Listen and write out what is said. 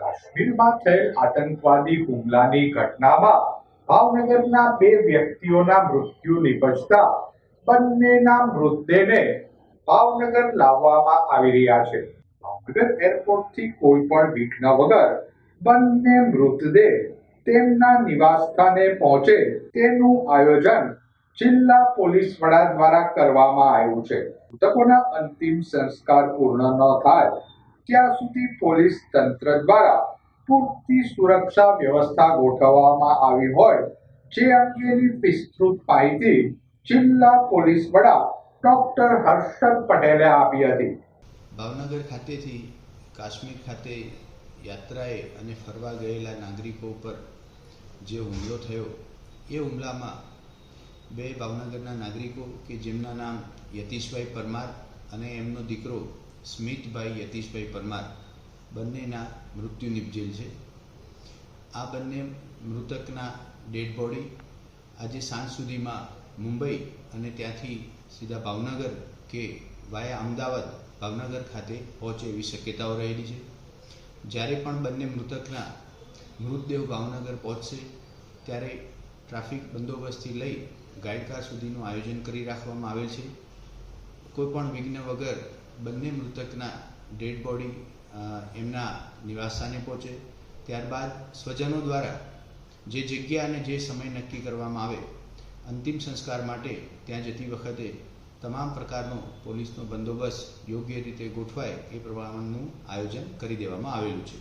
કાશ્મીરમાં થયેલ આતંકવાદી હુમલાની ઘટનામાં ભાવનગરના બે વ્યક્તિઓના મૃત્યુ નિપજતા બંનેના મૃતદેહને ભાવનગર લાવવામાં આવી રહ્યા છે. ભાવનગર એરપોર્ટથી કોઈ પણ વિઘ્ન વગર બંને મૃતદેહ તેમના નિવાસસ્થાને પહોંચે તેનું આયોજન જિલ્લા પોલીસ વડા દ્વારા કરવામાં આવ્યું છે. મૃતકોના અંતિમ સંસ્કાર પૂર્ણ ન થાય ત્યાં સુધી પોલીસ તંત્ર દ્વારા પૂરતી સુરક્ષા વ્યવસ્થા ગોઠવવામાં આવી હોય જે અંગેની વિસ્તૃત માહિતી જિલ્લા પોલીસ વડા ડોક્ટર હર્ષદ પટેલે આપી હતી. ભાવનગર ખાતેથી કાશ્મીર ખાતે યાત્રાએ અને ફરવા ગયેલા નાગરિકો પર જે હુમલો થયો, એ હુમલામાં બે ભાવનગરના નાગરિકો કે જેમના નામ યતીશભાઈ પરમાર અને એમનો દીકરો સ્મિતભાઈ યતીશભાઈ પરમાર બંનેના મૃત્યુ નિપજેલ છે. આ બંને મૃતકના ડેડ બોડી આજે સાંજ સુધીમાં મુંબઈ અને ત્યાંથી સીધા ભાવનગર કે વાયા અમદાવાદ, ભાવનગર ખાતે પહોંચે એવી શક્યતાઓ રહેલી છે. જ્યારે પણ બંને મૃતકના મૃતદેહ ભાવનગર પહોંચશે, ત્યારે ટ્રાફિક બંદોબસ્તથી લઈ ગાઈડ સુધીનું આયોજન કરી રાખવામાં આવેલ છે. કોઈપણ વિઘ્ન વગર બંને મૃતકના ડેડ બોડી એમના નિવાસસ્થાને પહોંચે. ત્યારબાદ સ્વજનો દ્વારા જે જગ્યા અને જે સમય નક્કી કરવામાં આવે, અંતિમ સંસ્કાર માટે ત્યાં જતી વખતે તમામ પ્રકારનો પોલીસનો બંદોબસ્ત યોગ્ય રીતે ગોઠવાય એ પ્રમાણનું આયોજન કરી દેવામાં આવેલું છે.